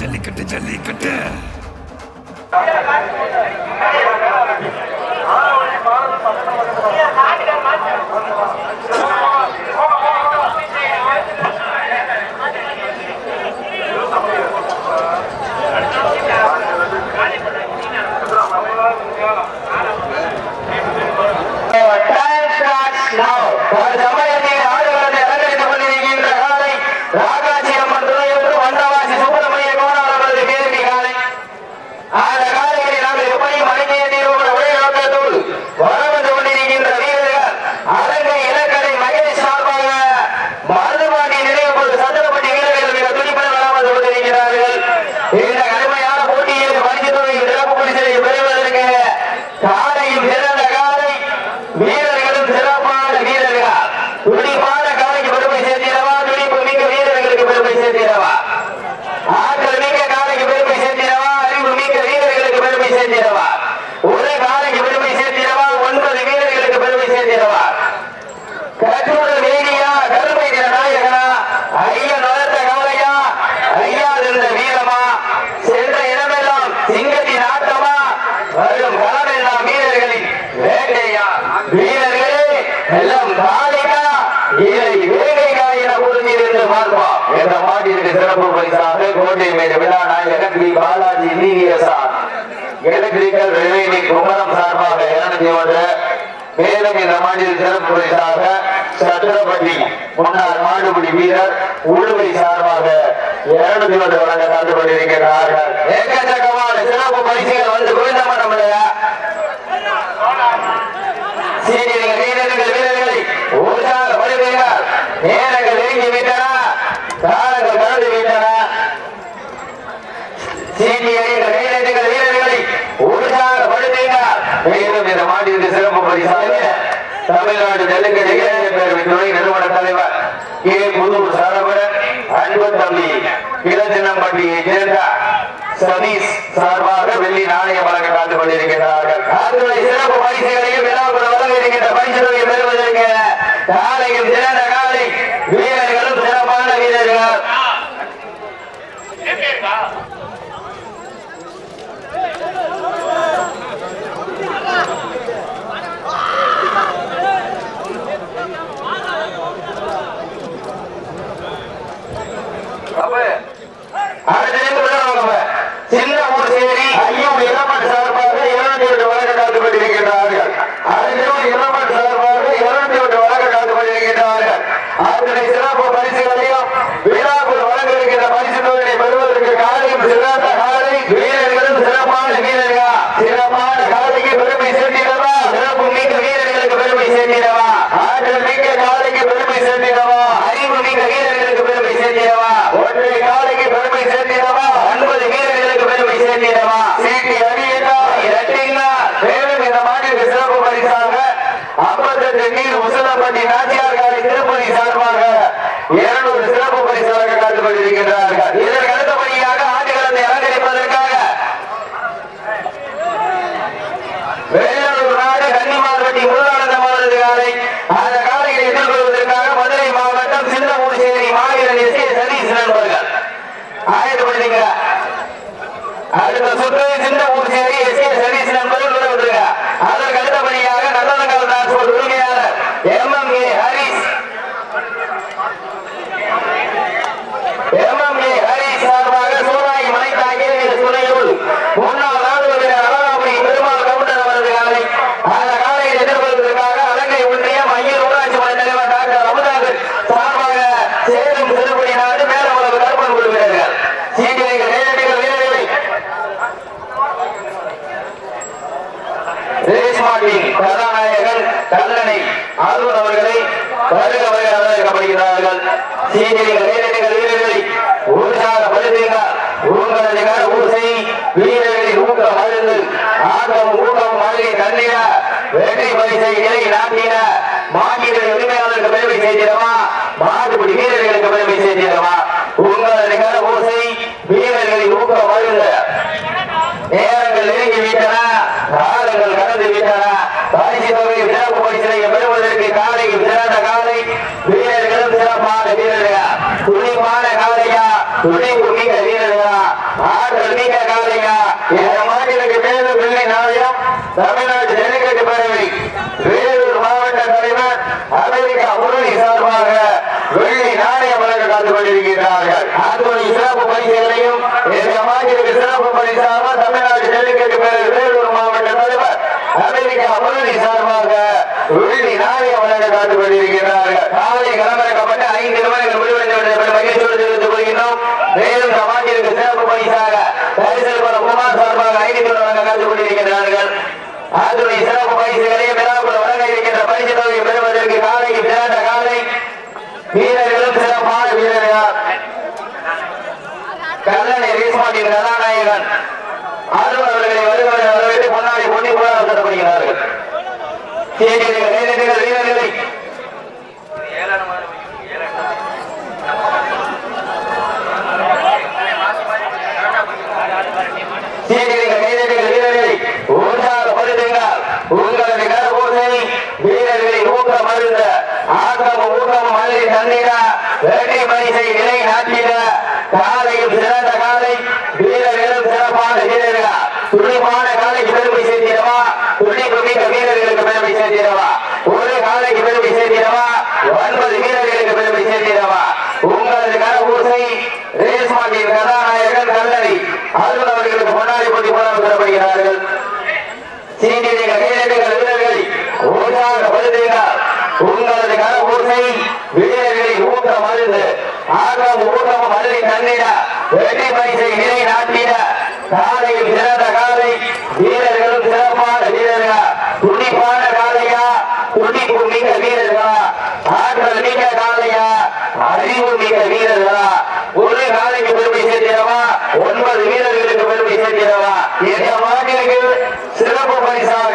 Jallikattu jallikattu. Time starts now. ஒரு சமயத்தில் ஆடுகளத்தை அலங்கரித்துக் கொண்டிருக்கின்ற காலை ராகாட்சி அம்மன் துணையோடு வந்தவாசி சுப்பிரமணிய கோணார் அவரது கேள்வி காலை அந்த காலைகளை நாங்கள் எப்படியும் அடங்கிய தீர்வோட ஒரே நோக்கத்தோடு வரம் வந்து கொண்டிருக்கின்ற வீரர்கள் அலங்கை இலக்கடை மகேஷ் சார்பாக மருதுபாண்டி நினைவு சத்திரப்பட்டி வீரர்கள் மிக துடிப்புடன் வரம் வந்து கொண்டிருக்கிறார்கள் இந்த கடுமையான போட்டியில் பரிசு தொகை சிறப்பு பரிசனை பெறுவதற்கு காலையும் சிறந்த காலை வீரர்களும் சிறப்பான வீரர்களா. துடிப்பான காலைக்கு பெருமை சேர்த்திடவா? துடிப்பு மிக்க வீரர்களுக்கு பெருமை சேர்த்திடவா? ஆற்றல் மிக்க காலைக்கு பெருமை சேர்த்திடவா? அறிவு மிக்க வீரர்களுக்கு பெருமை சேர்த்திடவா? ஒரு காலைக்கு பெருமை சேர்த்திடவா? ஒன்பது வீரர்களுக்கு பெருமை சேர்த்திடவா? கற்றூர் வேணியா கருமை தின நாயகனா ஐயன் வளர்த்த காலையா ஐயா இருந்த வீரமா? சென்ற இடமெல்லாம் சிங்கத்தின் ஆட்டமா? வரும் காலமெல்லாம் வீரர்களின் வேட்டையா? வீர இதை என என்ற மாட்டிற்கு சிறப்பு பரிசாக கோட்டை மேல விழா நாயகன் பி பாலாஜி எலக்ட்ரிக்கல் ரெவென்யூ குமரம் சார்பாக இரண்டு ஒன்று மேலும் இந்த மாநில சிறப்பு பரிசாக சத்திரப்பட்டி முன்னாள் மாடுபிடி வீரர் உழுவை சார்பாக இரண்டு ஒன்று வழங்க சிறப்பு பரிசுகள் வந்து மனமில்லையா சீனியர்கள் வீரர்கள் வீரர்களை உற்சாகப்படுத்துகிறார் நேரங்கள் நெருங்கி விட்டன காலங்கள் கடந்து விட்டன சீனியர்கள் வீரர்கள் வீரர்களை உற்சாகப்படுத்துகிறார் மேலும் இந்த மாநிலத்திற்கு சிறப்பு பரிசாக தமிழ்நாடு நெல்லுக்கடி இளைஞர் பேரவை துணை நிறுவன தலைவர் கே. புதூர் சரவணன் அன்பு தம்பி இளச்சின்னம்பட்டியை சேர்ந்த சதீஷ் சார்பாக வெள்ளி நாணயம் வழங்க காத்து கொண்டிருக்கிறார்கள் அதனுடைய சிறப்பு பரிசுகளையும் விழாக்குள் வழங்க இருக்கின்ற பரிசுகளை பெறுவதற்கு காலையும் சிறந்த காலை வீரர் சிறப்பான வீரர்கள் அப்ப அடுத்த நிமிடம் சின்ன ஊர் சேரி ஐயம் இளமன் சார்பாக இருநூத்தி எட்டு வழக்கு காத்து கொண்டிருக்கிறார்கள் அடுத்த இளமன் சார்பாக இருநூத்தி எட்டு வழக்கு காத்து கொண்டிருக்கிறார்கள் அதனை சிறப்பு பரிசுகளையும் விழாக்குள் வழங்க இருக்கின்ற பரிசு தொகையை பெறுவதற்கு காலையும் சிறந்த காலை வீரர்களும் சிறப்பான வீரர்கள் சிறப்பான காலைக்கு பெருமை சேர்த்திடவா சிறப்பு மிக்க வீரர்களுக்கு பெருமை சேர்த்திடவா ஆற்றல் மிக்க காலைக்கு பெருமை சேர்த்திடவா அறிவு மிக்க வீரர்களுக்கு பெருமை சேர்த்திடவா ஒற்றை காலைக்கு பெருமை சேர்த்திடவா ஒன்பது வீரர்களுக்கு பெருமை சேர்த்திடவா சீட்டி அடியதா இரட்டிங்களா மேலும் இந்த மாநில சிறப்பு பரிசாக ஐம்பத்தெட்டு நீர் உசலப்பட்டி நாச்சியார் காலை திருப்பதி சார்பாக இருநூறு சிறப்பு பரிசாக காத்துக் கொண்டிருக்கிறார்கள் இதற்கு அடுத்தபடியாக ஆண்டுகளத்தை அலங்கரிப்பதற்காக வேலூர் நாடு கன்னிமார்பட்டி முருகானந்தம் அவரது காலை அந்த காலையை எதிர்கொள்வதற்காக மதுரை மாவட்டம் சின்னமூர்சேரி மாவீரன் எஸ் கே சதீஷ் நண்பர்கள் ஆயத்தப்படுறீங்க அதுல சுற்று சின்ன ஊர் சரி எஸ்கே சரி கல்லணை அருண் அவர்களை வருக வருக வரவேற்கப்படுகிறார்கள் சீனியர்கள் வீரர்கள் வீரர்களை உற்சாகப்படுத்துகிறார் உங்களது கர ஊசை வீரர்களின் ஊக்கம் மருந்து ஆட்டம் ஊக்கம் மழை கண்ணிட வெற்றி பரிசை இலை நாட்டின மாட்டினுடைய உரிமையாளருக்கு பெருமை செய்திடவா மாட்டுப்படி வீரர்களுக்கு பெருமை செய்திடவா உங்களது கர ஊசை வீரர்களின் ஊக்க மருந்து நேரங்கள் நெருங்கி விட்டன காலங்கள் கடந்து விட்டன பரிசு தொகை சிறப்பு பரிசனை பெறுவதற்கு காலை சிறந்த காலை வீரர்களும் சிறப்பான வீரர்கள் துணிப்பான காலையா துணிவு மிக வீரர்களா ஆற்றல் மிக காலையா இந்த மாநிலக்கு மேலும் வெள்ளி நாளையம் தமிழ்நாடு ஜல்லிக்கட்டு பேரவை வேலூர் மாவட்ட தலைவர் அமெரிக்கா முரளி சார்பாக வெள்ளி நாணய வழங்க காத்துக் கொண்டிருக்கிறார்கள் அத்துணை சிறப்பு பரிசுகளையும் இந்த சிறப்பு பரிசாக தமிழ்நாடு ஜல்லிக்கட்டு பேரவை வேலூர் மாவட்ட தலைவர் அமெரிக்கா முரளி சார்பாக வெள்ளி நாணய வழங்க காத்துக் கொண்டிருக்கிறார்கள் காலை களமிறக்கப்பட்டு ஐந்து நிமிடங்கள் முடிவடைந்து விட்டது மகிழ்ச்சியோடு தெரிவித்துக் கொள்கின்றோம். மேலும் சமாஜிற்கு சிறப்பு பரிசாக பரிசல் குமார் சார்பாக ஐந்து வழங்க காத்துக் கொண்டிருக்கிறார்கள் அதுடைய சிறப்பு பரிசுகளை விழாக்குள்ள வழங்க இருக்கின்ற பரிசு தொகையை பெறுவதற்கு காலைக்கு திரண்ட காலை. வீரர்களும் சிறப்பான வீரர்கள் கல்லணை ரீஸ்மாட்டின் கதாநாயகன் அருள் அவர்களை வருவதை வரவேற்று முன்னாடி பொன்னி கூட நடத்தப்படுகிறார்கள் தேனியர்கள் நேரடிகள் வீரர்களை உற்சாகப்படுத்துங்கள் உங்களது கரபோசை வீரர்களை ஊக்கம் அருந்த ஆக்கம் ஊக்கம் மல்லி தந்திட வெற்றி பரிசை நிலை நாட்டிட காலையும் சிறந்த காலை வீரர்களும் சிறப்பான வீரர்களா துணிப்பான காலைக்கு பெருமை சேர்த்திடவா துணிப்பு மிக்க வீரர்களுக்கு பெருமை சேர்த்திடவா ஒரு காலைக்கு பெருமை சேர்த்திடவா ஒன்பது வீரர்களுக்கு பெருமை சேர்த்திடவா உங்களது கரபூசை ரேஸ்மாட்டின் கதாநாயகன் கல்லறி அருள் அவர்களுக்கு பொன்னாடி போட்டி போராட்டம் தரப்படுகிறார்கள் சீனியர்கள் வீரர்கள் வீரர்களை உற்சாகப்படுத்துகிறார் உங்களது கரபூசை வீரர்களை ஊக்கம் அருந்து ஆக்கம் ஊக்கம் அருளி தந்திட. வெற்றி பரிசை நிலை நாட்டிட காலையில் சிறந்த காலை வீரர்கள் சிறப்பான வீரர்களா துணிப்பான காலையா துணிப்பு மிக வீரர்களா ஆற்றல் மிக காலையா அறிவு மிக வீரர்களா ஒரு காலைக்கு பெருமை சேர்த்திடவா ஒன்பது வீரர்களுக்கு பெருமை சேர்த்திடவா இந்த மாநிலக்கு சிறப்பு பரிசாக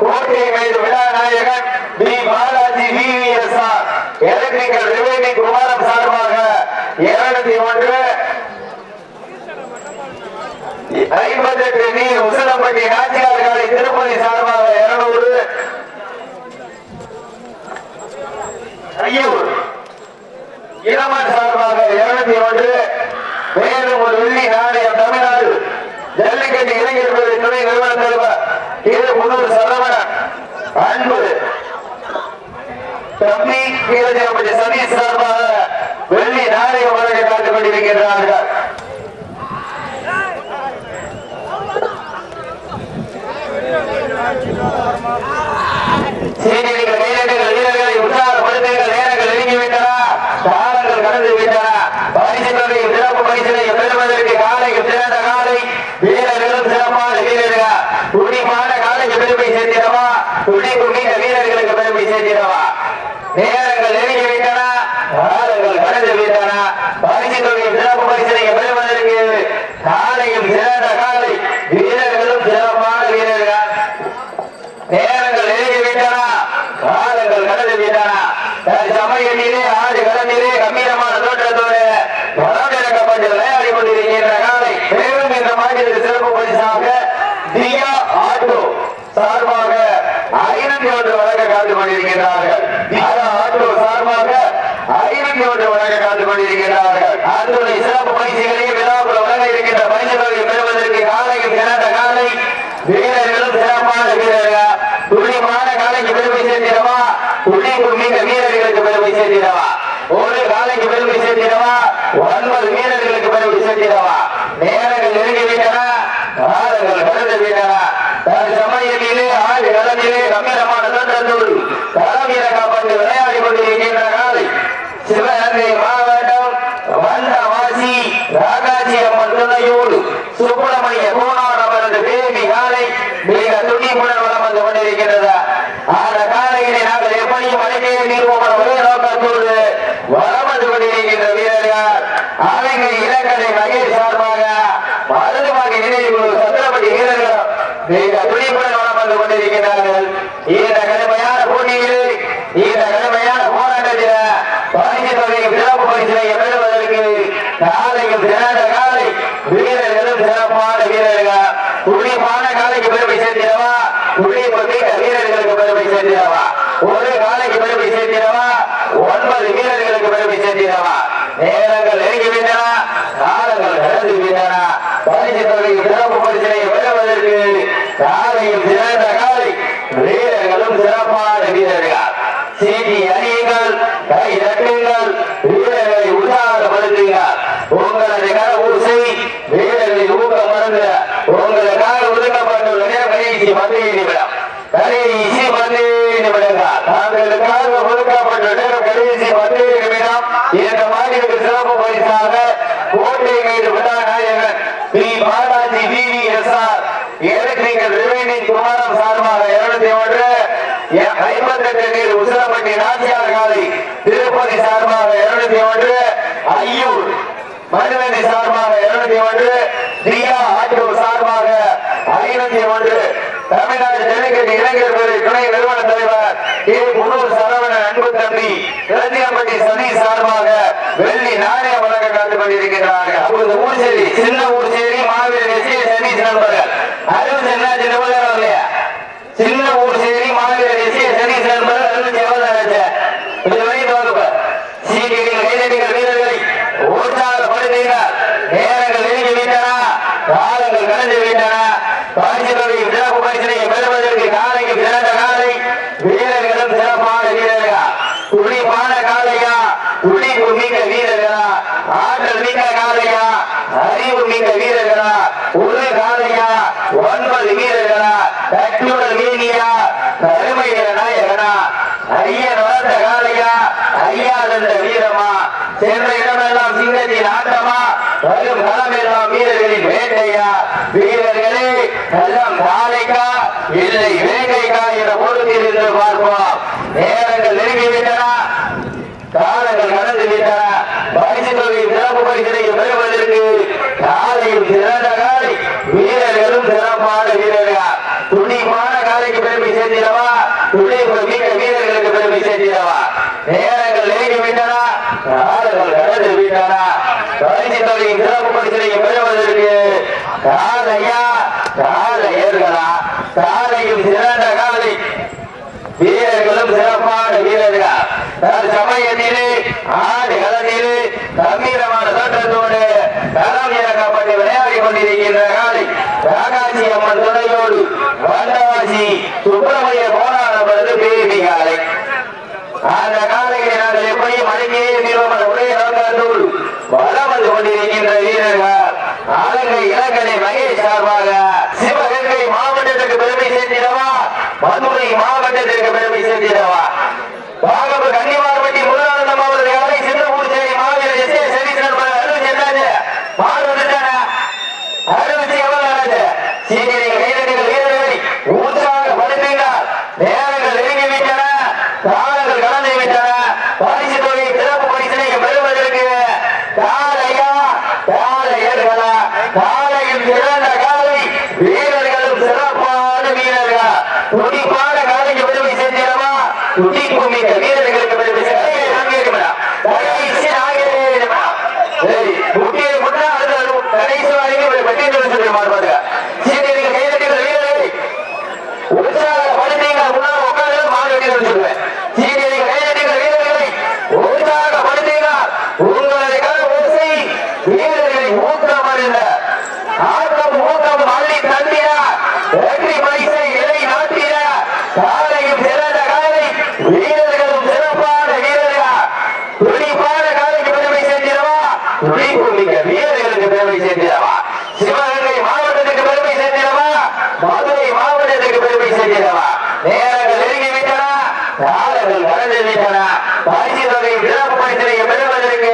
கோட்டை மீது விழாநாயகன் P Balaji VVSR electrical revenue குமாரம் சார்பாக இருநூத்தி ஒன்று ஐம்பத்தெட்டு நீர் நாச்சியார் காலை திருப்பதி சார்பாக இருநூறு. ஐயூர் இளமன் சார்பாக இருநூத்தி ஒன்று. மேலும் ஒரு வெள்ளி நாணயம் தமிழ்நாடு. ஜல்லிக்கட்டு இளைஞர் பிரிவு துணை நிறுவன தலைவர் திரு புதூர் சரவணன். அன்பு. தம்பி கீழஜாபதி சதீஷ் சார்பாக வெள்ளி நாணயம் வழங்க காத்துக் கொண்டிருக்கிறார்கள் சீனியர்கள் வீரர்கள் வீரர்களை உற்சாகப்படுத்துங்கள் நேரங்கள் நெருங்கிவிட்டன காலங்கள் கடந்து விட்டன பரிசுகளையும் சிறப்பு பரிசுகளையும் பெறுவதற்கு காலையில் சிறந்த காலை வீரர்களும் சிறப்பான வீரர்கள் துணிப்பான காலைக்கு பெருமை சேர்த்திடவா துணிப்பு மீத வீரர்களுக்கு பெருமை சேர்த்திடவா நேரங்கள் நெருங்கிவிட்டன காலங்கள் கடந்து விட்டன பரிசுகளையும் சிறப்பு பரிசுகளையும் பெறுவதற்கு காலையில் சிறந்த காலை வீரர்களும் சிறப்பான வீரர்கள் நேரங்கள் நெருங்கி விட்டன காலங்கள் கடந்து விட்டன சமயத்திலே ஆறு கடந்திலே கம்பீரமான தோற்றத்தோடு வளர்ந்திறக்கப்பட்டு விளையாடி கொண்டிருக்கின்ற காலை மேலும் இந்த மாதிரி சிறப்பு பரிசாக தியா ஆட்டோ சார்பாக ஐநூத்தி ஒன்று வழங்க காத்துக் கொண்டிருக்கிறார்கள் தியா ஆட்டோ சார்பாக ஐநூத்தி ஒன்று வழங்க காத்துக் கொண்டிருக்கிறார்கள் அத்துணை சிறப்பு பயிற்சிகளையும் விழாக்குள் வழங்க இருக்கின்ற பரிசுகளை பெறுவதற்கு காலையில் சிறந்த காலை வீரர்களும் சிறப்பான வீரர்கள் துணிமான காலைக்கு பெருமை சேர்த்திடவா துணிப்பு மிக வீரர்களுக்கு பெருமை சேர்த்திடவா ஒரு காலைக்கு பெருமை சேர்த்திடவா ஒன்பது வீரர்களுக்கு பதிவு சேர்த்திடவா நேரங்கள் நெருங்கிவிட்டன காலங்கள் கடந்து விட்டன சமயத்திலே ஆடு களத்திலே கம்பீரமான தோற்றத்தோடு களம் காப்பாற்றி விளையாடி கொண்டிருக்கின்ற காலை சிவகங்கை மாவட்டம் வந்தவாசி ராகாஜி அம்மன் துணையோடு சுப்பிரமணிய கோணார் அவரது பேபி காலை மிக துணிப்புடன் வளம் வந்து கொண்டிருக்கிறது அந்த காலையிலே நாங்கள் எப்படியும் அழைக்கே நீர்வோம் ஒரே நோக்கத்தோடு வளம் வீரர்கள் இலக்கடை மகேஷ் சார்பாக மருதுவாகி நினைவு சத்திரப்பட்டி வீரர்கள் மிக வளம் வந்து கொண்டிருக்கிறார்கள். இந்த கடுமையான போட்டியில் இந்த கடுமையான போராட்டத்தில் பரிசு தொகையை சிறப்பு பரிசினை பெறுவதற்கு காலையில் சிறந்த காலை வீரர்களும் சிறப்பான வீரர்கள். துணிப்பான காலைக்கு பெருமை சேர்த்திடவா? துணிப்பு வீரர்களுக்கு பெருமை சேர்த்திடவா? ஒரு காலைக்கு பெருமை சேர்த்திடவா ஒன்பது வீரர்களுக்கு பெருமை சேர்த்திடவா நேரங்கள் நெருங்கிவிட்டன காலங்கள் கடந்து விட்டன பரிசு சிறப்பு பரிசனை பெறுவதற்கு காலையில் சிறந்த காலை வீரர்களும் சிறப்பான வீரர்கள். சீட்டி அணியுங்கள் கை தட்டுங்கள் வீரர்களை உற்சாகப்படுத்துங்கள். உங்களது கர ஊசை வீரர்களின் ஊக்கம் மறந்து உங்களுக்காக ஒதுக்கப்பட்டுள்ள நேரம் கடைசி பத்து நிமிடம். கடைசி பத்து நிமிடங்கள். தாங்களுக்காக ஒதுக்கப்பட்ட நேரம் கடைசி பத்து நிமிடம். இந்த மாதிரி சிறப்பு பரிசாக கோட்டை மீது விழா நாயகன் P Balaji V V S R electrical revenue குமாரம் சார்பாக இருநூத்தி ஒன்று ஐம்பத்தெட்டு நீர் உசிலப்பட்டி நாச்சியார் காலை திருப்பதி சார்பாக இருநூத்தி ஒன்று ஐயூர் மதுவெளி சார்பாக இருநூத்தி ஒன்று தியா ஆட்டோ சார்பாக ஐநூத்தி ஒன்று தமிழ்நாடு ஜல்லிக்கட்டு இளைஞர் துறை துணை நிறுவன தலைவர் ஏ முன்னூர் சரவணன் அன்பு தம்பி இளஞ்சியம்பட்டி சதி சார்பாக வெள்ளி நாணய வழங்க காத்துக் கொண்டிருக்கிறார்கள் அப்போது ஊர்சேரி சின்ன ஊர்சேரி மாவீரர் எஸ். ஏ. சதீஷ் நண்பர்கள். அறுபது என்ன சின்ன சின்ன ஊர் சேரி மாவீரர் எஸ் ஏ சதீஷ் நண்பர்கள் அறுபத்தி எவ்வளவு ஆச்சு இது வரைக்கும் வகுப்பு சீக்கிரம் கைதடிகள் வீரர்களை உற்சாகப்படுத்துகிறார் நேரங்கள் நெருங்கி விட்டன காலங்கள் கடந்து விட்டன. பரிசு சிறப்பு பரிசனை பெறுவதற்கு காலைக்கு சிறந்த காலை. வீரர்களும் சிறப்பான வீரர்களா? துடிப்பான காலையா? துடிப்பு மிக்க வீரர்களா? ஆற்றல் மிக்க காலையா? அறிவு மிக்க வீரர்களா? ஒரு காலையா? ஒன்பது வீரர்களா? கட்டுடல் மீனியா? கருமையில நாயகனா? ஐயன் வளர்ந்த காலையா? ஐயா தந்த வீரமா? சென்ற இடமெல்லாம் சிங்கத்தின் ஆட்டமா? வரும் களமெல்லாம் வீரர்களின் வேட்டையா? வீரர்களே எல்லாம் காலைக்கா? இல்லை வேட்டைக்கா என்ற பொறுத்தில் இருந்து பார்ப்போம். நேரங்கள் நெருங்கிவிட்டன. காலங்கள் கடந்து விட்டன பரிசு தொகை சிறப்பு பரிசனை பெறுவதற்கு காலையில் சிறந்த காலை. வீரர்களும் சிறப்பான வீரர்கள். துணிப்பான காலைக்கு பெருமை சேர்த்திடவா துணை மிக்க வீரர்களுக்கு பெருமை சேர்த்திடவா நேரங்கள் நெருங்கி விட்டன காலங்கள் கடந்து விட்டன பரிசு தொகை சிறப்பு பரிசனை பெறுவதற்கு காலையா காலையர்களா காலையும் சிறந்த காலை. வீரர்களும் சிறப்பான வீரர்கள். தற்சமயத்திலே ஆடு களத்திலே கம்பீரமான தோற்றத்தோடு களம் இறக்கப்பட்டு விளையாடி கொண்டிருக்கின்ற காலை. ராகாசி அம்மன் துணையோடு வண்டவாசி சுப்பிரமணிய போராடப்படுது பேபி காலை. அந்த காலையை நாங்கள் எப்படியும் அடங்கியே நிறுவன ஒரே நோக்கத்தோடு வளம் வந்து கொண்டிருக்கின்ற வீரர்கள் ஆலங்கை இலங்கனை மகேஷ் சார்பாக சிவகங்கை மாவட்டத்துக்கு பெருமை சேர்த்திடவா மதுரை மாவட்டத்திற்கு பெருமை சேர்த்திடவா பாகப்பு கன்னிமார்பட்டி முருகானந்தம் அவர்கள் அலை சின்னபூர் சேரி மாவீரர் எஸ் ஏ சதீசன் அறுபத்தி எட்டாச்சு மாறு வந்துட்டானா அறுபத்தி எவ்வளவு ஆச்சு சீக்கிரம் கைதடிகள் வீரர்களை உற்சாகப்படுத்துங்கள் நேரங்கள் நெருங்கி விட்டன காலங்கள் கடந்து விட்டன பரிசு தொகை சிறப்பு பரிசினை பெறுவதற்கு காலையா காலையர்களா காலையில் சிறந்த காலை வீரர்களும் சிறப்பான வீரர்கள் துடிப்பான காலைக்கு பெருமை சேர்த்திடவா துடிப்பு மிக்க வீரர்களுக்கு பெருமை சேர்த்திடா கடைசி ஆகிறேன் சரி குட்டியை முன்னா அடுத்த கடைசி வரைக்கும் பட்டியல் சொல்லி மாறுபாடு சீனியர்கள் கைதட்டிகள் வீரர்களை உற்சாகப்படுத்தீங்க முன்னாள் உட்கார்ந்து மாடு வெட்டிகள் சொல்லுவேன் சீனியர்கள் கைதட்டிகள் வீரர்களை உற்சாகப்படுத்தீங்க உங்களது கல ஓசை வீரர்களை ஊக்கம் அறிந்த ஆக்கம் ஊக்கம் அள்ளி தந்திர வெற்றி பரிசை இலை நாட்டின காலையும் சிறந்த காலை வீரர்களும் சிறப்பான வீரர்கள் துடிப்பான காலைக்கு பெருமை சேர்த்திடவா துடிப்பு மிக்க வீரர்களுக்கு பெருமை சேர்த்திடவா சிவகங்கை மாவட்டத்துக்கு பெருமை சேர்த்திடவா மதுரை மாவட்டத்துக்கு பெருமை சேர்த்திடவா நேரங்கள் நெருங்கி விட்டன காலங்கள் கடந்து விட்டன. பரிசு தொகை சிறப்பு பரிசனை பெறுவதற்கு